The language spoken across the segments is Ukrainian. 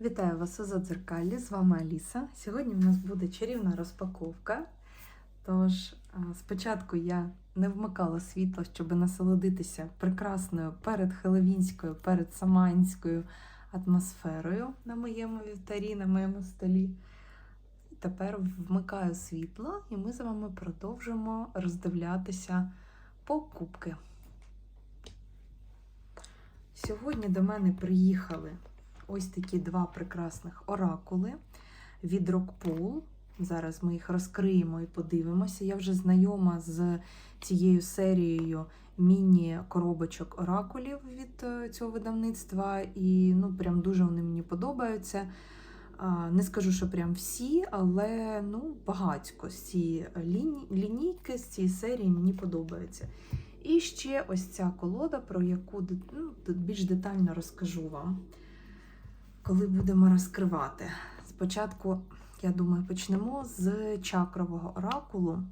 Вітаю вас у Задзеркалі, з вами Аліса. Сьогодні в нас буде чарівна розпаковка. Тож, спочатку я не вмикала світло, щоб насолодитися прекрасною передхеловінською, передсаманською атмосферою на моєму вівтарі, на моєму столі. Тепер вмикаю світло, і ми з вами продовжимо роздивлятися покупки. Сьогодні до мене приїхали ось такі два прекрасних оракули від Rockpool. Зараз ми їх розкриємо і подивимося. Я вже знайома з цією серією міні-коробочок оракулів від е, цього видавництва, і ну, прям дуже вони мені подобаються. Не скажу, що прям всі, але ну, багатько з цієї лінійки, з цієї серії мені подобаються. І ще ось ця колода, про яку ну, більш детально розкажу вам коли будемо розкривати. Спочатку, я думаю, почнемо з чакрового оракулу,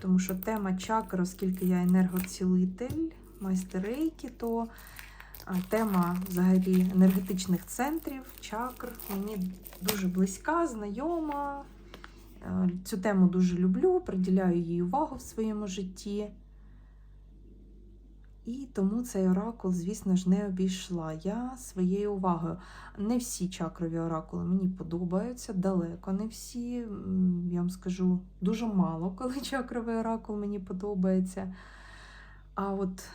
тому що тема чакр, оскільки я енергоцілитель, майстер рейки, то тема взагалі енергетичних центрів, чакр мені дуже близька, знайома. Цю тему дуже люблю, приділяю їй увагу в своєму житті. І тому цей оракул, звісно ж, не обійшла я своєю увагою. Не всі чакрові оракули мені подобаються, далеко не всі. Я вам скажу дуже мало, коли чакровий оракул мені подобається. А от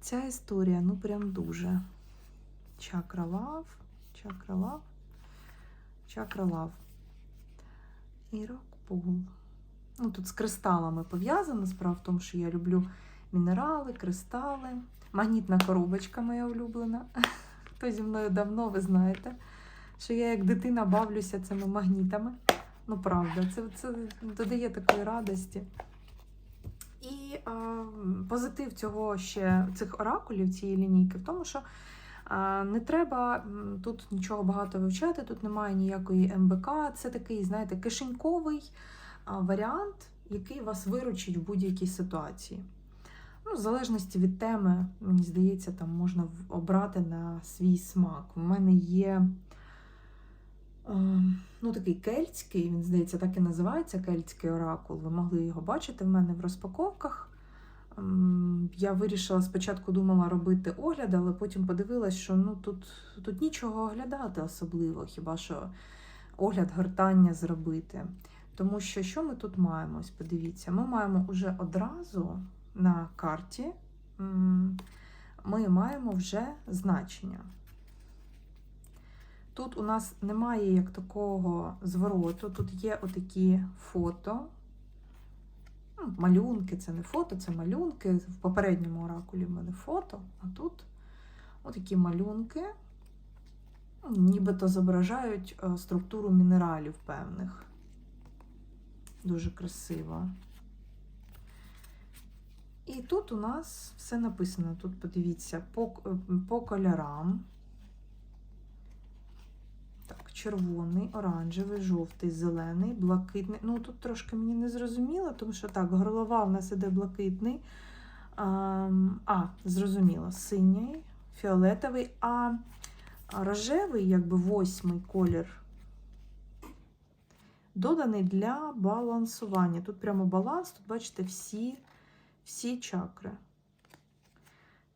ця історія, ну, прям дуже. Чакра лав, чакра лав, чакра лав. І рокпул. Ну, Тут з кристалами пов'язано. Справа в тому, що я люблю мінерали, кристали, магнітна коробочка моя улюблена. Хто зі мною давно, ви знаєте, що я як дитина бавлюся цими магнітами. Ну, правда, це це додає такої радості. І а, позитив цього ще цих оракулів, цієї лінійки, в тому, що а, не треба тут нічого багато вивчати, тут немає ніякої МБК. Це такий, знаєте, кишеньковий а, варіант, який вас виручить в будь-якій ситуації. Ну, В залежності від теми, мені здається, там можна обрати на свій смак. У мене є е, ну, такий кельтський, він, здається, так і називається кельтський оракул. Ви могли його бачити в мене в розпаковках. Ем, я вирішила спочатку думала робити огляд, але потім подивилась, що ну, тут, тут нічого оглядати особливо, хіба що огляд гортання зробити. Тому що що ми тут маємо? Подивіться, ми маємо уже одразу на карті ми маємо вже значення. Тут у нас немає як такого звороту, тут є отакі фото. Ну, малюнки, це не фото, це малюнки. В попередньому оракулі в мене фото, а тут отакі малюнки, нібито зображають е, структуру мінералів певних. Дуже красиво. І тут у нас все написано. Тут подивіться, по, по кольорам. Так, червоний, оранжевий, жовтий, зелений, блакитний. Ну, тут трошки мені не зрозуміло, тому що так, горлова в нас іде блакитний. А, а зрозуміло, синій, фіолетовий, а рожевий, якби восьмий колір, доданий для балансування. Тут прямо баланс, тут, бачите, всі всі чакри.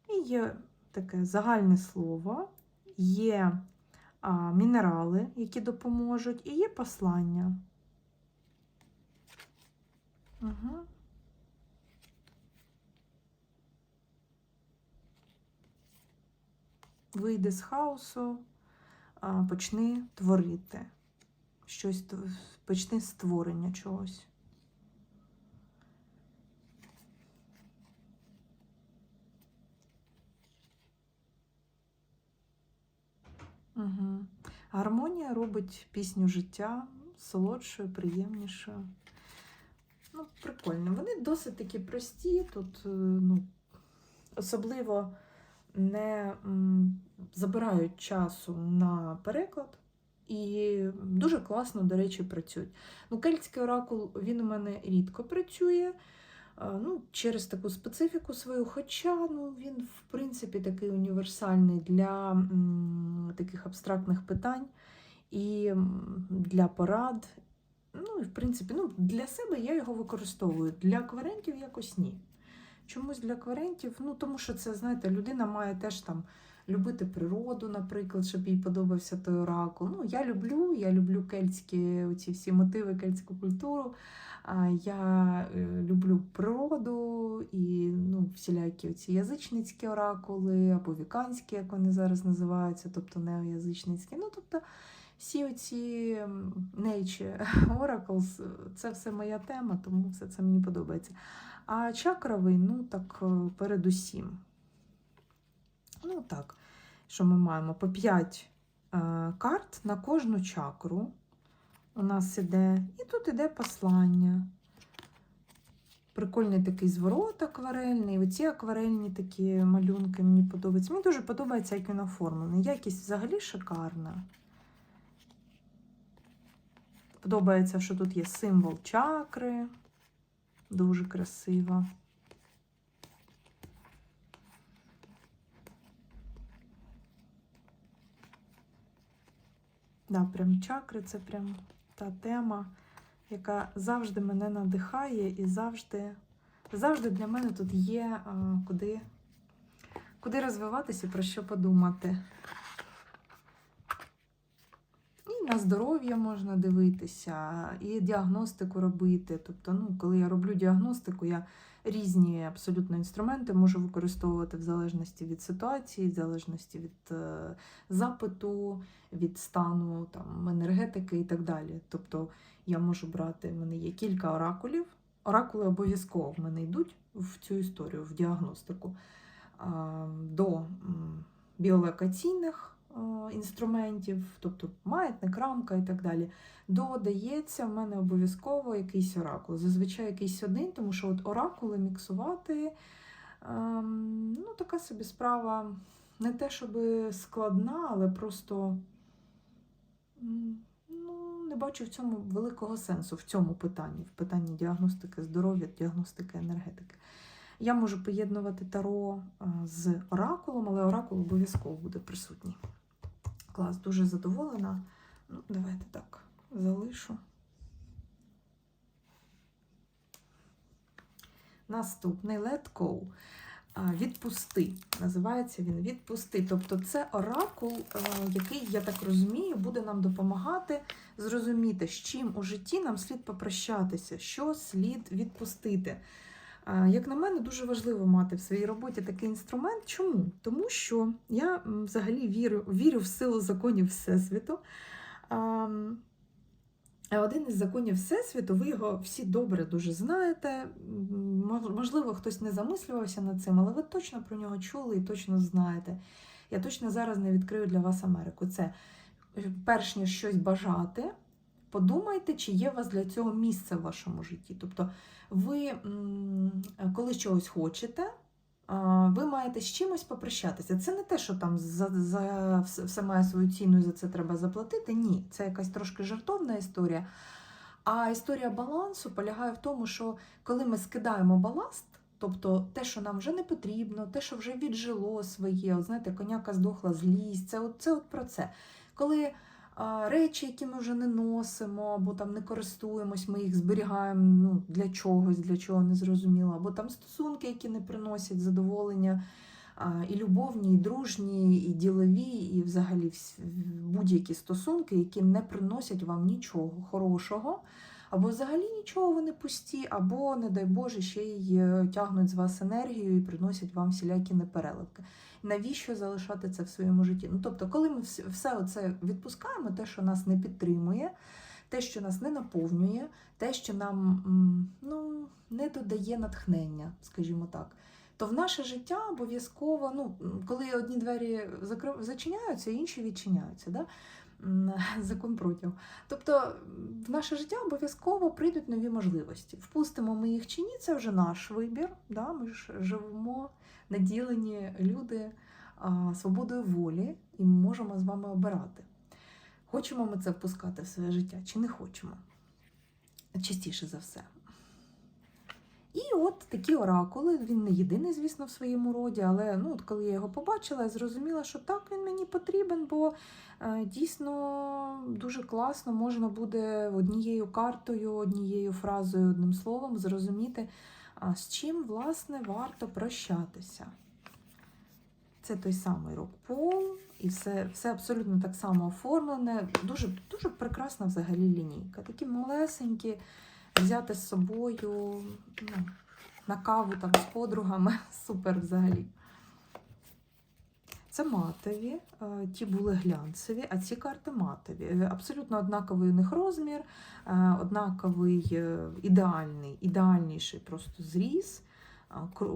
І є таке загальне слово, є а, мінерали, які допоможуть, і є послання. Угу. Вийди з хаосу, почни творити. Щось почни створення чогось. Угу. Гармонія робить пісню життя солодшою, приємнішою. Ну, Прикольно. Вони досить такі прості. Тут е, ну, особливо не забирають часу на переклад. І дуже класно, до речі, працюють. Ну, Кельтський оракул він у мене рідко працює. Ну, через таку специфіку свою, хоча ну, він, в принципі, такий універсальний для м, таких абстрактних питань і для порад. Ну, і, в принципі, ну, для себе я його використовую. Для кварентів якось ні. Чомусь для кварентів, ну тому що це, знаєте, людина має теж там любити природу, наприклад, щоб їй подобався той оракул. Ну, я люблю, я люблю кельтські оці всі мотиви, кельтську культуру. Я е, люблю природу і ну, всілякі ці язичницькі оракули, або віканські, як вони зараз називаються, тобто неоязичницькі. Ну, тобто всі оці Nature Oracles, це все моя тема, тому все це мені подобається. А чакровий, ну так, е, передусім. Ну так, що ми маємо? По 5 е, карт на кожну чакру у нас іде. І тут іде послання. Прикольний такий зворот акварельний. Оці акварельні такі малюнки мені подобаються. Мені дуже подобається, як він оформлений. Якість взагалі шикарна. Подобається, що тут є символ чакри. Дуже красиво. Да, прям чакри це прям та тема, яка завжди мене надихає і завжди, завжди для мене тут є а, куди, куди розвиватися і про що подумати. На здоров'я можна дивитися, і діагностику робити. Тобто, ну, коли я роблю діагностику, я різні абсолютно інструменти можу використовувати в залежності від ситуації, в залежності від е, запиту, від стану там, енергетики і так далі. Тобто я можу брати, в мене є кілька оракулів. Оракули обов'язково в мене йдуть в цю історію, в діагностику до біолокаційних інструментів, тобто маятник, рамка і так далі. Додається в мене обов'язково якийсь оракул. Зазвичай якийсь один, тому що от оракули міксувати ем, ну, така собі справа не те, щоб складна, але просто ну, не бачу в цьому великого сенсу в цьому питанні, в питанні діагностики здоров'я, діагностики енергетики. Я можу поєднувати таро е, з оракулом, але оракул обов'язково буде присутній. Клас, дуже задоволена. Ну, давайте так, залишу. Наступний Go. Відпусти. Називається він Відпусти. Тобто це оракул, е, який, я так розумію, буде нам допомагати зрозуміти, з чим у житті нам слід попрощатися, що слід відпустити. Як на мене, дуже важливо мати в своїй роботі такий інструмент. Чому? Тому що я взагалі вірю, вірю в силу законів Всесвіту. Один із законів Всесвіту, ви його всі добре дуже знаєте. Можливо, хтось не замислювався над цим, але ви точно про нього чули і точно знаєте. Я точно зараз не відкрию для вас Америку. Це е, перш ніж щось бажати, подумайте, чи є у вас для цього місце в вашому житті. Тобто, ви коли чогось хочете, ви маєте з чимось попрощатися. Це не те, що там за, за все має свою ціну і за це треба заплатити. Ні, це якась трошки жартовна історія. А історія балансу полягає в тому, що коли ми скидаємо баласт, тобто те, що нам вже не потрібно, те, що вже віджило своє, от знаєте, коняка здохла злість, це от, це от про це. Коли речі, які ми вже не носимо, або там не користуємось, ми їх зберігаємо ну, для чогось, для чого не зрозуміло, або там стосунки, які не приносять задоволення, і любовні, і дружні, і ділові, і взагалі будь-які стосунки, які не приносять вам нічого хорошого, або взагалі нічого вони пусті, або, не дай Боже, ще й е, тягнуть з вас енергію і приносять вам всілякі непереливки. Навіщо залишати це в своєму житті? Ну, тобто, коли ми все це відпускаємо, те, що нас не підтримує, те, що нас не наповнює, те, що нам ну, не додає натхнення, скажімо так, то в наше життя обов'язково, ну, коли одні двері зачиняються, інші відчиняються. Да? Закон протягу. Тобто в наше життя обов'язково прийдуть нові можливості. Впустимо ми їх чи ні, це вже наш вибір. Да? Ми ж живемо наділені люди свободою волі і ми можемо з вами обирати. Хочемо ми це впускати в своє життя чи не хочемо? Частіше за все. І от такі оракули. Він не єдиний, звісно, в своєму роді, але ну, от коли я його побачила, я зрозуміла, що так він мені потрібен, бо е, дійсно дуже класно можна буде однією картою, однією фразою, одним словом зрозуміти, з чим власне варто прощатися. Це той самий рок-пол, і все, все абсолютно так само оформлене. Дуже, дуже прекрасна взагалі лінійка. Такі малесенькі, взяти з собою ну, на каву там, з подругами. Супер взагалі. Це матові, е, ті були глянцеві, а ці карти матові. Е, Абсолютно однаковий у них розмір, е, однаковий ідеальний, ідеальніший просто зріз,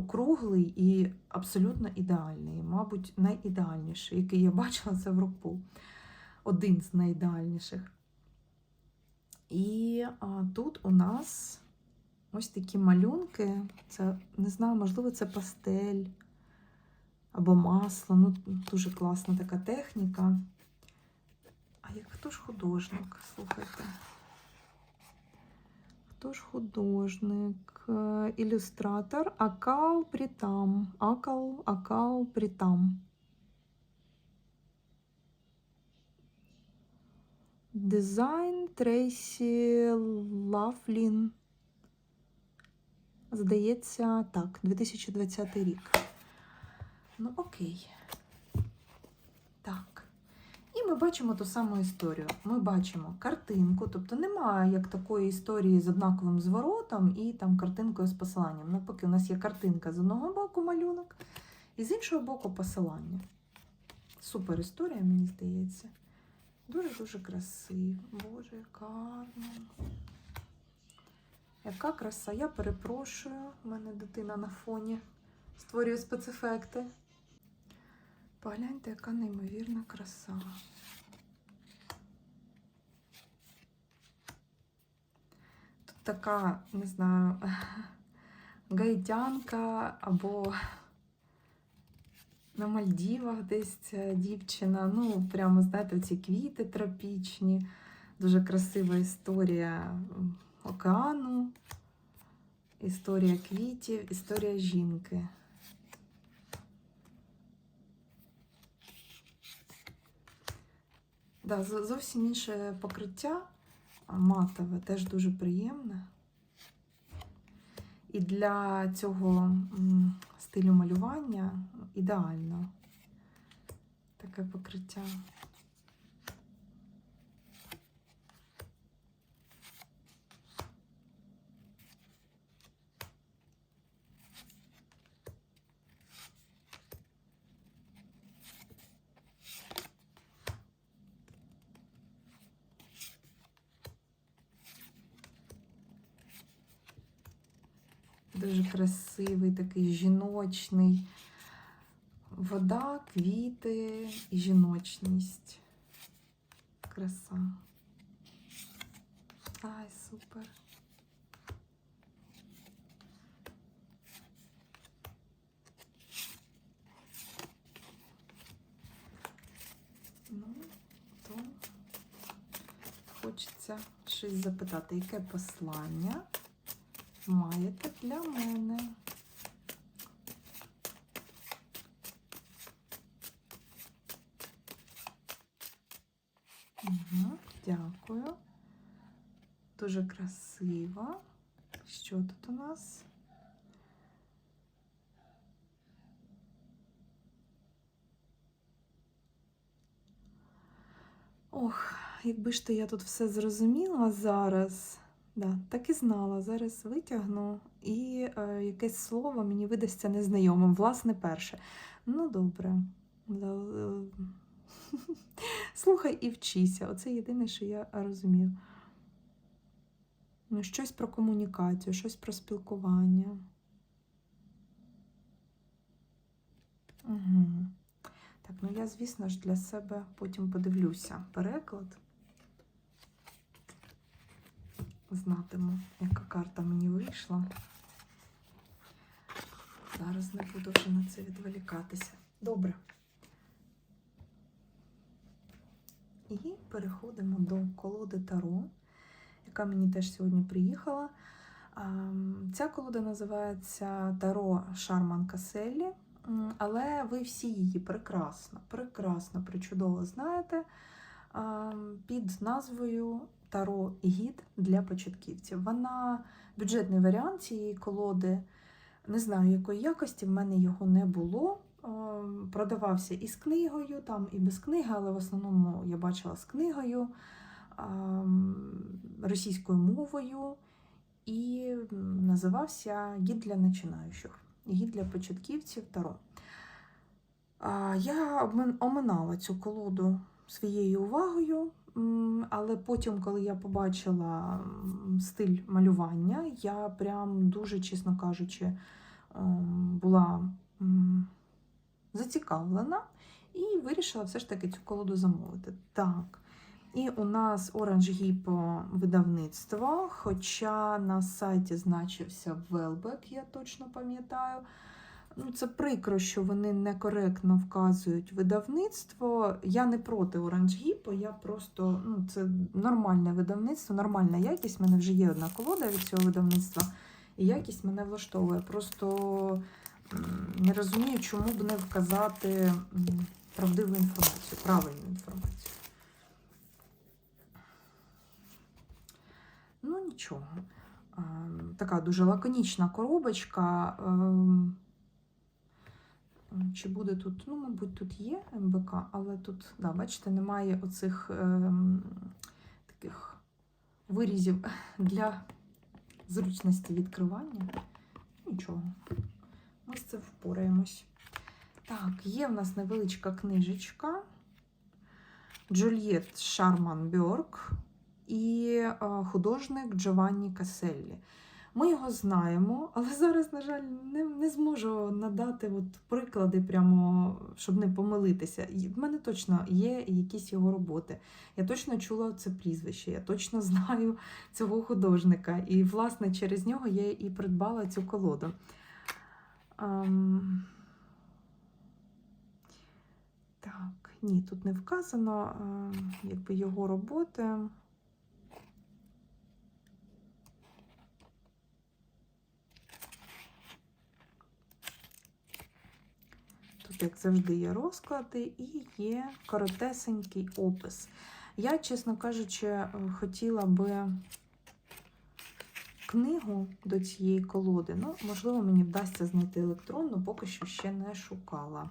круглий і абсолютно ідеальний. Мабуть, найідеальніший, який я бачила, це в року. Один з найідеальніших. І тут у нас ось такі малюнки. Це не знаю, можливо, це пастель або масло. Ну, дуже класна така техніка. А як хто ж художник? Слухайте. Хто ж художник? Е, Ілюстратор Акал Притам. Акал, Акал Притам. Дизайн Трейсі Лафлін. Здається, так, 2020 рік. Ну, окей. Так. І ми бачимо ту саму історію. Ми бачимо картинку, тобто немає як такої історії з однаковим зворотом і там картинкою з посиланням. Навпаки, у нас є картинка з одного боку малюнок, і з іншого боку посилання. Супер історія, мені здається. Дуже-дуже красиво. Боже, яка. Яка краса. Я перепрошую, у мене дитина на фоні створює спецефекти. Погляньте, яка неймовірна краса. Тут така, не знаю, гаїтянка або на Мальдівах десь ця дівчина. Ну, прямо, знаєте, ці квіти тропічні. Дуже красива історія океану, історія квітів, історія жінки. Да, зовсім інше покриття, матове, теж дуже приємне. І для цього стилю малювання ідеально таке покриття. Дуже красивий, такий жіночний. Вода, квіти і жіночність. Краса. Ай, супер. Ну, то хочеться щось запитати, яке послання маєте для мене? Угу, дякую. Дуже красиво. Що тут у нас? Ох, якби ж то я тут все зрозуміла зараз. Да, так і знала. Зараз витягну і е, якесь слово мені видасться незнайомим. Власне, перше. Ну, добре. Е, Слухай і вчися. Оце єдине, що я розумію. Ну, Щось про комунікацію, щось про спілкування. Угу. Так, ну я, звісно ж, для себе потім подивлюся переклад. Знатиму, яка карта мені вийшла. Зараз не буду вже на це відволікатися. Добре. І переходимо до колоди Таро, яка мені теж сьогодні приїхала. Ця колода називається Таро Шарман Каселлі, М, але ви всі її прекрасно, прекрасно, причудово знаєте під назвою Таро Гід для початківців. Вона бюджетний варіант цієї колоди. Не знаю, якої якості, в мене його не було. Ем, Продавався і з книгою, там і без книги, але в основному я бачила з книгою ем, російською мовою і називався Гід для починаючих, гід для початківців Таро. Я оминала цю колоду своєю увагою, але потім, коли я побачила стиль малювання, я прям дуже, чесно кажучи, ем, була зацікавлена і вирішила все ж таки цю колоду замовити. Так. І у нас Orange Hippo видавництво, хоча на сайті значився Велбек, я точно пам'ятаю. Ну, це прикро, що вони некоректно вказують видавництво. Я не проти Orange я просто ну, це нормальне видавництво, нормальна якість. У мене вже є одна колода від цього видавництва, і якість мене влаштовує. Просто не розумію, чому б не вказати правдиву інформацію, правильну інформацію. Ну, нічого. Ем, Така дуже лаконічна коробочка. Чи буде тут, ну, мабуть, тут є МБК, але тут, да, бачите, немає оцих ем, таких вирізів для зручності відкривання. Нічого, ми з цим впораємось. Так, є в нас невеличка книжечка. Джульєт Шарман Бьорк і е, художник Джованні Каселлі. Ми його знаємо, але зараз, на жаль, не, не зможу надати от приклади, прямо, щоб не помилитися. В мене точно є якісь його роботи. Я точно чула це прізвище, я точно знаю цього художника. І, власне, через нього я і придбала цю колоду. Ем... Так, ні, тут не вказано, ем, якби його роботи. Тут, як завжди, є розклади і є коротесенький опис. Я, чесно кажучи, е, хотіла би книгу до цієї колоди. Ну, можливо, мені вдасться знайти електронну, поки що ще не шукала.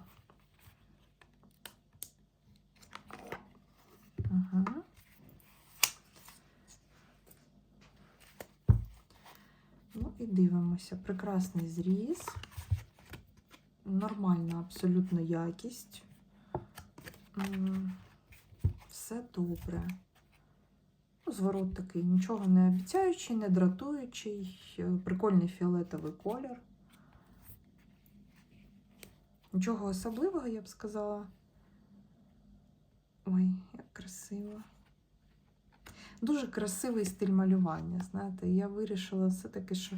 Угу. Ну і дивимося. Прекрасний зріз. Нормальна абсолютно якість. Все добре. Ну, Зворот такий, нічого не обіцяючий, не дратуючий, е, прикольний фіолетовий колір. Нічого особливого, я б сказала. Ой, як красиво. Дуже красивий стиль малювання. Знаєте, я вирішила все-таки, що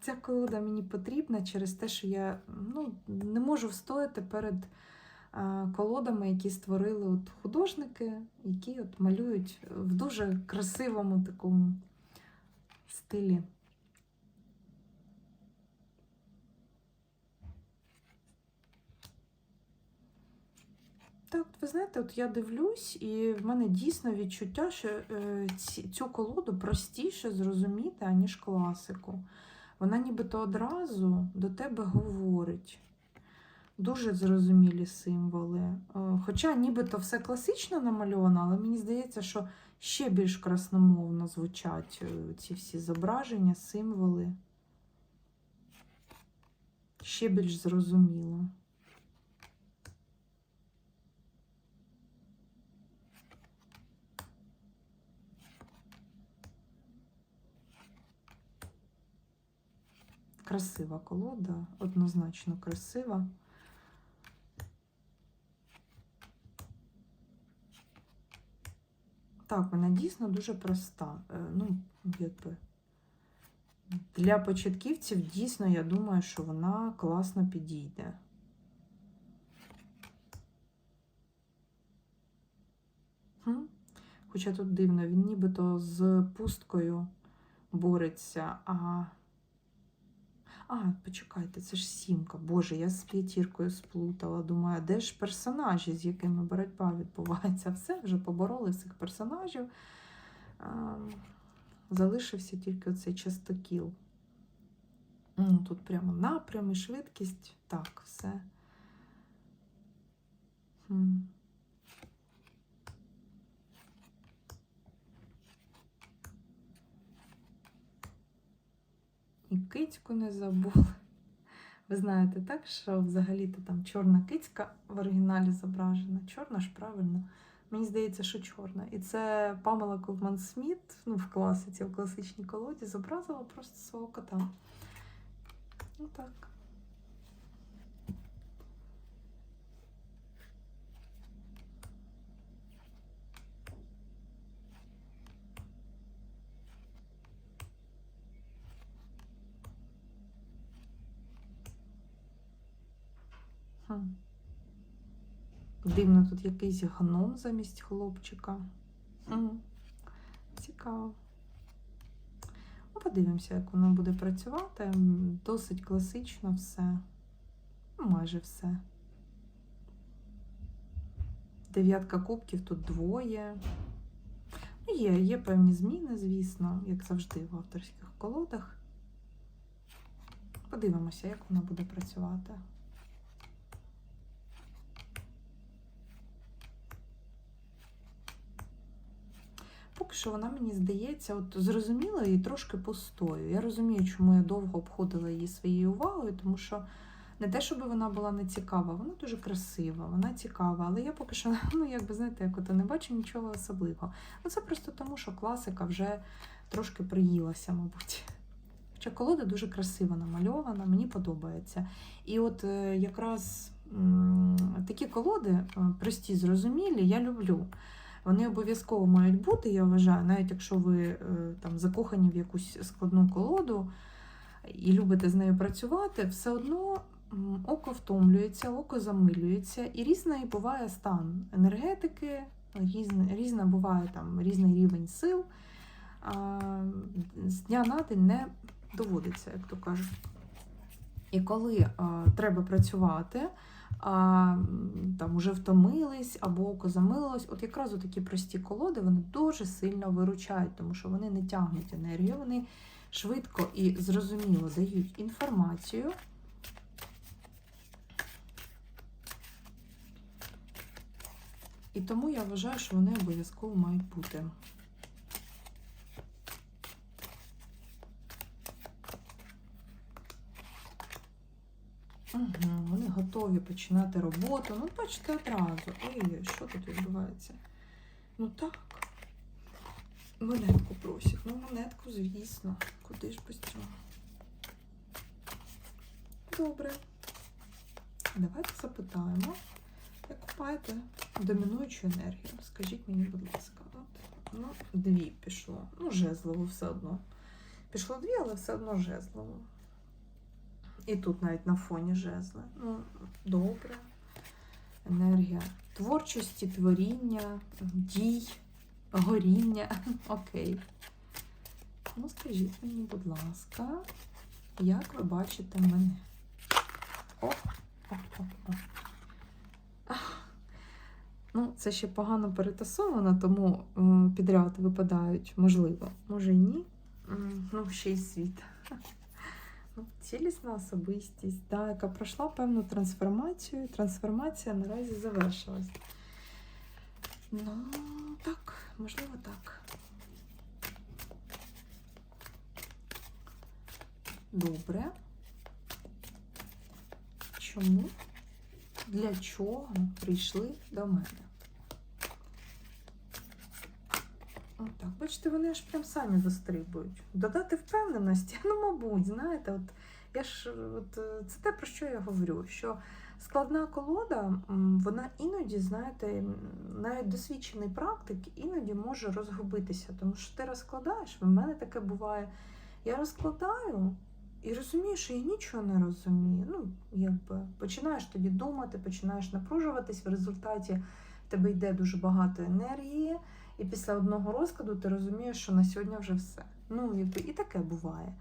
ця колода мені потрібна через те, що я ну, не можу встояти перед а, колодами, які створили от художники, які от малюють в дуже красивому такому стилі. Так, ви знаєте, от я дивлюсь, і в мене дійсно відчуття, що е, цю колоду простіше зрозуміти, аніж класику. Вона нібито одразу до тебе говорить. Дуже зрозумілі символи. Е, Хоча нібито все класично намальовано, але мені здається, що ще більш красномовно звучать е, ці всі зображення, символи. Ще більш зрозуміло. Красива колода, однозначно красива. Так, вона дійсно дуже проста. Е, Ну, якби. Для початківців дійсно, я думаю, що вона класно підійде. Хоча тут дивно, він нібито з пусткою бореться, а А, почекайте, це ж сімка. Боже, я з п'ятіркою сплутала. Думаю, де ж персонажі, з якими боротьба відбувається? Все, вже побороли всіх персонажів. Залишився тільки оцей частокіл. М, Тут прямо напрям і швидкість. Так, все. І кицьку не забули. Ви знаєте, так, що взагалі-то там чорна кицька в оригіналі зображена. Чорна ж правильно. Мені здається, що чорна. І це Памела Ковман Сміт ну, в класиці, в класичній колоді, зобразила просто свого кота. Ну так. Дивно, тут якийсь гном замість хлопчика. Цікаво. Ну, подивимося, як воно буде працювати. Досить класично все. Майже все. Дев'ятка кубків тут двоє. Ну, Є, є певні зміни, звісно, як завжди в авторських колодах. Подивимося, як воно буде працювати. Поки що вона мені здається, от зрозуміла і трошки пустою. Я розумію, чому я довго обходила її своєю увагою, тому що не те, щоб вона була не цікава, вона дуже красива, вона цікава, але я поки що, ну якби знаєте, як ото не бачу нічого особливого. Ну це просто тому, що класика вже трошки приїлася, мабуть. Хоча колода дуже красиво намальована, мені подобається. І от е, якраз такі колоди, е, прості, зрозумілі, я люблю. Вони обов'язково мають бути, я вважаю, навіть якщо ви е, там закохані в якусь складну колоду і любите з нею працювати, все одно око втомлюється, око замилюється, і різний буває стан енергетики, різний, різна буває там різний рівень сил. А, з дня на день не доводиться, як то кажуть. І коли а, треба працювати, а, там уже втомились або око замилилось, от якраз такі прості колоди вони дуже сильно виручають, тому що вони не тягнуть енергію, вони швидко і зрозуміло дають інформацію. І тому я вважаю, що вони обов'язково мають бути. Угу, готові починати роботу. Ну, бачите, одразу. Ой, що тут відбувається? Ну так. Монетку просять. Ну, монетку, звісно. Куди ж без цього? Добре. Давайте запитаємо, як купаєте домінуючу енергію. Скажіть мені, будь ласка. От, ну, дві пішло. Ну, жезлово все одно. Пішло дві, але все одно жезлово. І тут навіть на фоні жезли. Ну, добре. Енергія творчості, творіння, дій, горіння. Окей. Ну, скажіть мені, будь ласка, як ви бачите мене? О, о, о, о. Ну, це ще погано перетасовано, тому підряд випадають, можливо, може і ні. Ну, ще й світ. Ну, Цілісна особистість, да, яка пройшла певну трансформацію. Трансформація наразі завершилась. Ну, так, можливо, так. Добре. Чому? Для чого прийшли до мене? Отак, бачите, вони аж прям самі вистрибують. Додати впевненості, ну, мабуть, знаєте, от я ж от це те, про що я говорю, що складна колода, вона іноді, знаєте, навіть досвідчений практик іноді може розгубитися, тому що ти розкладаєш, в мене таке буває. Я розкладаю і розумію, що я нічого не розумію. Ну, якби починаєш тоді думати, починаєш напружуватись, в результаті в тебе йде дуже багато енергії. І після одного розкладу ти розумієш, що на сьогодні вже все. Ну, і таке буває.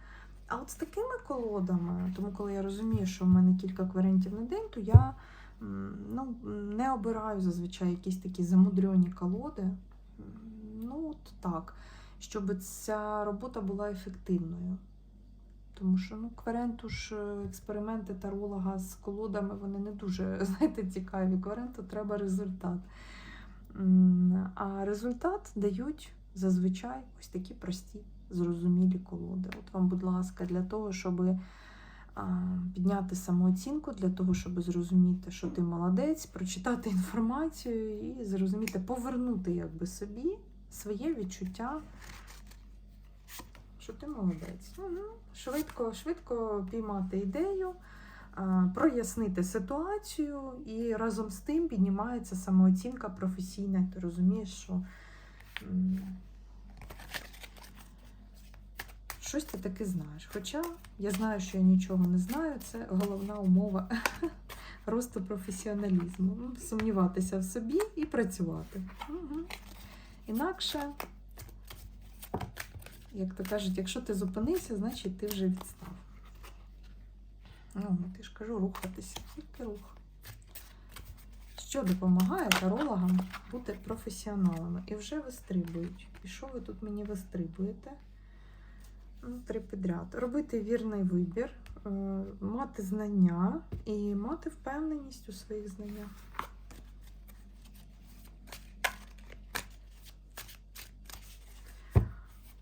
А от з такими колодами, тому коли я розумію, що в мене кілька кварентів на день, то я ну, не обираю зазвичай якісь такі замудрені колоди. Ну, от так, щоб ця робота була ефективною. Тому що ну, кваренту ж експерименти таролога з колодами вони не дуже знаєте, цікаві. Кваренту треба результат. А результат дають зазвичай ось такі прості, зрозумілі колоди. От вам, будь ласка, для того, щоб підняти самооцінку, для того, щоб зрозуміти, що ти молодець, прочитати інформацію і зрозуміти, повернути якби собі своє відчуття, що ти молодець. Угу. Швидко, швидко піймати ідею, прояснити ситуацію, і разом з тим піднімається самооцінка професійна. Ти розумієш, що щось ти таки знаєш. Хоча я знаю, що я нічого не знаю, це головна умова росту професіоналізму. Ну, Сумніватися в собі і працювати. Інакше, як то кажуть, якщо ти зупинився, значить ти вже відстав. Ну, ти ж кажу, рухатися, тільки рух. Що допомагає тарологам бути професіоналами? І вже вистрибують. І що ви тут мені вистрибуєте? Ну, три підряд. Робити вірний вибір, е, мати знання і мати впевненість у своїх знаннях.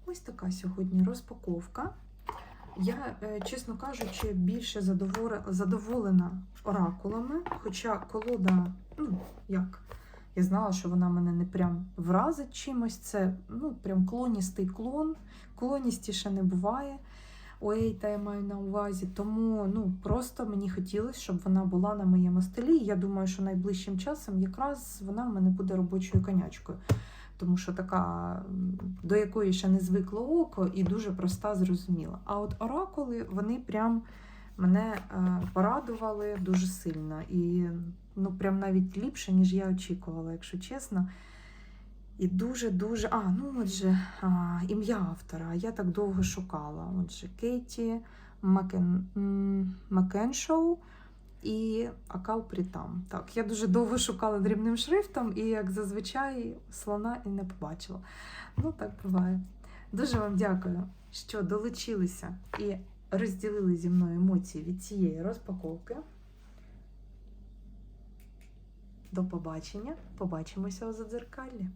Ось така сьогодні розпаковка. Я, е, чесно кажучи, більше задоволена, оракулами, хоча колода, ну, як, я знала, що вона мене не прям вразить чимось. Це ну, прям клоністий клон. Клоністіше не буває. Ой, та я маю на увазі. Тому ну, просто мені хотілося, щоб вона була на моєму столі. Я думаю, що найближчим часом якраз вона в мене буде робочою конячкою. Тому що така, до якої ще не звикло око, і дуже проста, зрозуміла. А от оракули, вони прям мене е, порадували дуже сильно. І ну, прям навіть ліпше, ніж я очікувала, якщо чесно. І дуже-дуже. А, ну отже, ім'я автора. Я так довго шукала. Отже, Кейті Макен... Макеншоу і Акал Прітам. Так, я дуже довго шукала дрібним шрифтом, і, як зазвичай, слона і не побачила. Ну, так буває. Дуже вам дякую, що долучилися і розділили зі мною емоції від цієї розпаковки. До побачення. Побачимося у задзеркаллі.